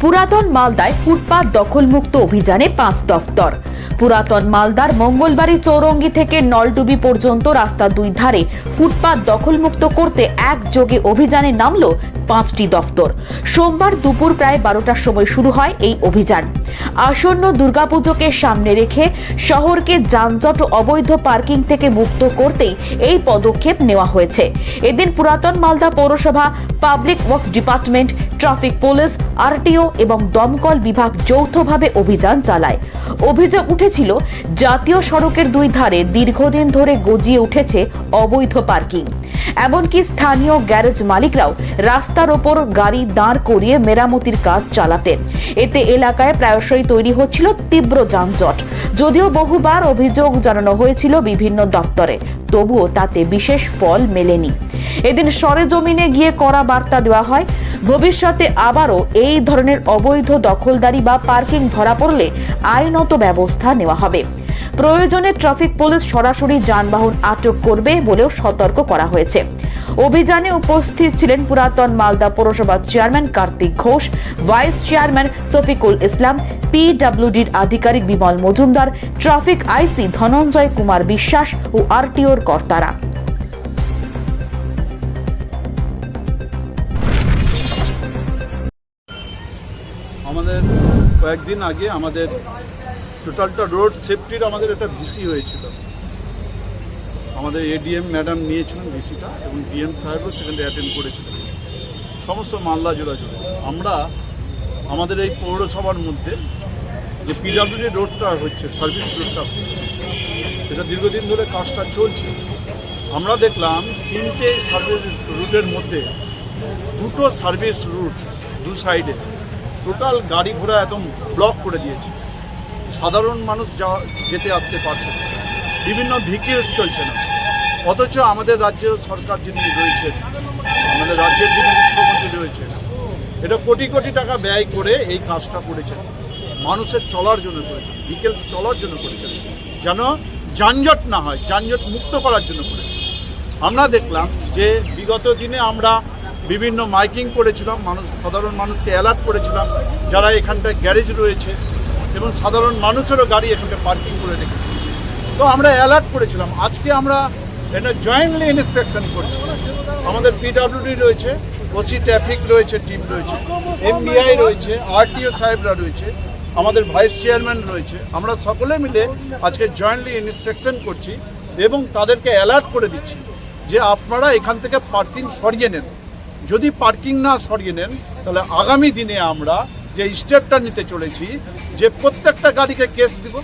পুরাতন মালদায় ফুটপাত দখলমুক্ত অভিযানে পাঁচ দফতর। পুরাতন মালদার মঙ্গলবাড়ি চৌরঙ্গি থেকে নলডুবি পর্যন্ত রাস্তা দুই ধারে ফুটপাত দখলমুক্ত করতে একযোগে অভিযানে নামল পাঁচটি দফতর। সোমবার দুপুর প্রায় বারোটার সময় শুরু হয় এই অভিযান। আসন্ন দুর্গাপুজোকে সামনে রেখে শহরকে যানজট অবৈধ পার্কিং থেকে মুক্ত করতেই এই পদক্ষেপ নেওয়া হয়েছে। এদিন পুরাতন মালদা পৌরসভা, public works department, traffic police, RTO এবং দমকল বিভাগ যৌথভাবে অভিযান চালায়। অভিযোগ উঠেছিল, জাতীয় সড়কের দুই ধারে দীর্ঘদিন ধরে গজিয়ে উঠেছে অবৈধ পার্কিং। এমনকি স্থানীয় গ্যারেজ মালিকরাও রাস্তার ওপর গাড়ি দাঁড় করিয়ে মেরামতির কাজ চালাতেন। এতে এলাকায় প্রায়শই তৈরি হচ্ছিল তীব্র যানজট। যদিও বহুবার অভিযোগ জানানো হয়েছিল বিভিন্ন দপ্তরে। তবুও তাতে বিশেষ ফল মেলেনি। এদিন সরেজমিনে গিয়ে করা বার্তা দেওয়া হয়, ভবিষ্যতে আবারও এই ধরনের অবৈধ দখলদারি বা পার্কিং ধরা পড়লে আইনত ব্যবস্থা নেওয়া হবে। প্রয়োজনে ট্রাফিক পুলিশ সরাসরি যানবাহন আটক করবে বলেও সতর্ক করা হয়েছে। অভিযানে উপস্থিত ছিলেন পুরাতন মালদা পৌরসভার chairman Kartik Ghosh, vice chairman Shafikul Islam, পিডব্লিউডির আধিকারিক বিমল মজুমদার, ট্রাফিক আইসি ধনঞ্জয় কুমার বিশ্বাস ও আরটিওর কর্তারা। আমাদের কয়েকদিন আগে আমাদের টোটালটা রোড সেফটির আমাদের একটা ভিসি হয়েছিল। আমাদের এডিএম ম্যাডাম নিয়েছিলেন ভিসিটা এবং ডিএম সাহেবও সেখানে অ্যাটেন্ড করেছিলেন। সমস্ত মালদা জোড়া জুড়ে। আমরা আমাদের এই পৌরসভার মধ্যে যে পিডাব্লিউডি রোডটা হচ্ছে সার্ভিস রোডটা হচ্ছে, সেটা দীর্ঘদিন ধরে কাজটা চলছে। আমরা দেখলাম তিনটে সার্ভিস রুটের মধ্যে দুটো সার্ভিস রুট দু সাইডে টোটাল গাড়ি ঘোড়া একদম ব্লক করে দিয়েছে। সাধারণ মানুষ যাওয়া যেতে আসতে পারছে না। বিভিন্ন ভেহিকেলস চলছে না। অথচ আমাদের রাজ্যের সরকার যিনি রয়েছেন, আমাদের রাজ্যের যিনি মুখ্যমন্ত্রী রয়েছেন, এটা কোটি কোটি টাকা ব্যয় করে এই কাজটা করেছেন। মানুষের চলার জন্য করেছেন ভেহিকেলস চলার জন্য করেছেন। যেন যানজট না হয়, যানজট মুক্ত করার জন্য করেছেন। আমরা দেখলাম যে বিগত দিনে আমরা বিভিন্ন মাইকিং করেছিলাম, মানুষ, সাধারণ মানুষকে অ্যালার্ট করেছিলাম, যারা এখানটায় গ্যারেজ রয়েছে এবং সাধারণ মানুষেরও গাড়ি এখানটা পার্কিং করে রেখেছে। তো আমরা অ্যালার্ট করেছিলাম, আজকে আমরা এটা জয়েন্টলি ইন্সপেকশন করছি। আমাদের পিডাব্লিউডি রয়েছে ওসি ট্রাফিক রয়েছে টিম রয়েছে এমবিআই রয়েছে আরটিও সাহেবরা রয়েছে, আমাদের ভাইস চেয়ারম্যান রয়েছে। আমরা সকলে মিলে আজকে জয়েন্টলি ইন্সপেকশন করছি এবং তাদেরকে অ্যালার্ট করে দিচ্ছি যে আপনারা এখান থেকে পার্কিং সরিয়ে নেন। যদি পার্কিং না সরিয়ে নেন, তাহলে আগামী দিনে আমরা যে স্টেপটা নিতে চলেছি, যে প্রত্যেকটা গাড়িকে কেস দিব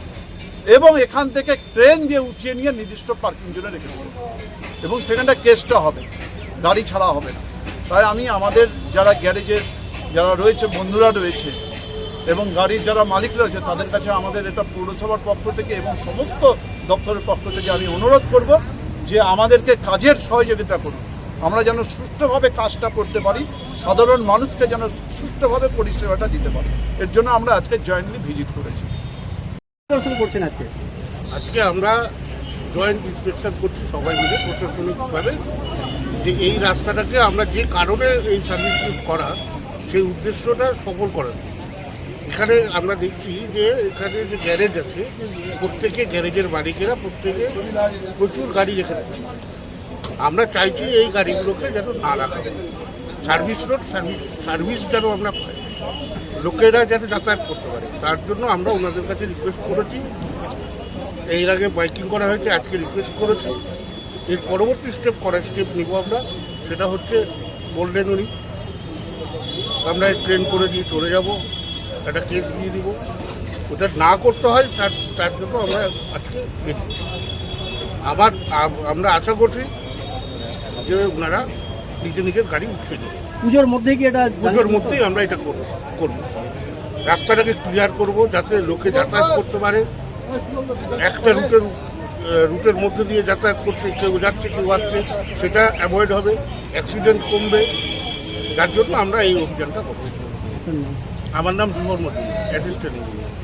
এবং এখান থেকে ট্রেন দিয়ে উঠিয়ে নিয়ে নির্দিষ্ট পার্কিং জন্য রেখে দেবো। এবং সেখানটা কেসটা হবে, গাড়ি ছাড়া হবে না। তাই আমি আমাদের যারা গ্যারেজের, যারা রয়েছে, বন্ধুরা রয়েছে, এবং গাড়ির যারা মালিক রয়েছে, তাদের কাছে আমাদের এটা পৌরসভার পক্ষ থেকে এবং সমস্ত দপ্তরের পক্ষ থেকে আমি অনুরোধ করব যে আমাদেরকে কাজের সহযোগিতা করুন। আমরা যেন সুষ্ঠুভাবে কাজটা করতে পারি, সাধারণ মানুষকে যেন সুষ্ঠুভাবে পরিষেবাটা দিতে পারি। এর জন্য আমরা আজকে জয়েন্টলি ভিজিট করেছি। দর্শন করছেন আজকে? আজকে আমরা জয়েন্ট ইন্সপেকশন করছি সবাই মিলে প্রশাসনিকভাবে যে এই রাস্তাটাকে আমরা যে কারণে এই সার্ভিস করা, সেই উদ্দেশ্যটা সফল করার এখানে আমরা দেখছি যে এখানে যে গ্যারেজ আছে, প্রত্যেকে গ্যারেজের মালিকেরা প্রত্যেকে প্রচুর গাড়ি রেখে দিচ্ছে। আমরা চাইছি এই গাড়িগুলোকে যেন না রাখা সার্ভিস রোড সার্ভিস সার্ভিস যেন আমরা পাই। লোকেরা যাতে যাতায়াত করতে পারে। তার জন্য আমরা ওনাদের কাছে রিকোয়েস্ট করেছি। এর আগে বাইকিং করা হয়েছে, আজকে রিকোয়েস্ট করেছি। এর পরবর্তী স্টেপ করার স্টেপ নিব আমরা। সেটা হচ্ছে গোল্ডেন উইক আমরা ট্রেন করে দিয়ে চলে যাব। একটা কেস দিয়ে দিব। ওটা না করতে হয়, তার তার জন্য আমরা আজকে আবার আমরা আশা করছি যে ওনারা নিজের নিজের গাড়ি উঠিয়ে দেবে। পুজোর মধ্যে কি এটা পুজোর মধ্যেই আমরা এটা করব করব। রাস্তাটাকে ক্লিয়ার করব যাতে লোকে যাতায়াত করতে পারে। একটা রুটের রুটের মধ্যে দিয়ে যাতায়াত করছে কেউ যাচ্ছে কেউ আসছে সেটা অ্যাভয়েড হবে অ্যাক্সিডেন্ট কমবে। যার জন্য আমরা এই অভিযানটা করছি। আমার নাম বিমল মজুমদার অ্যাসিস্ট্যান্ট ইঞ্জিনিয়ার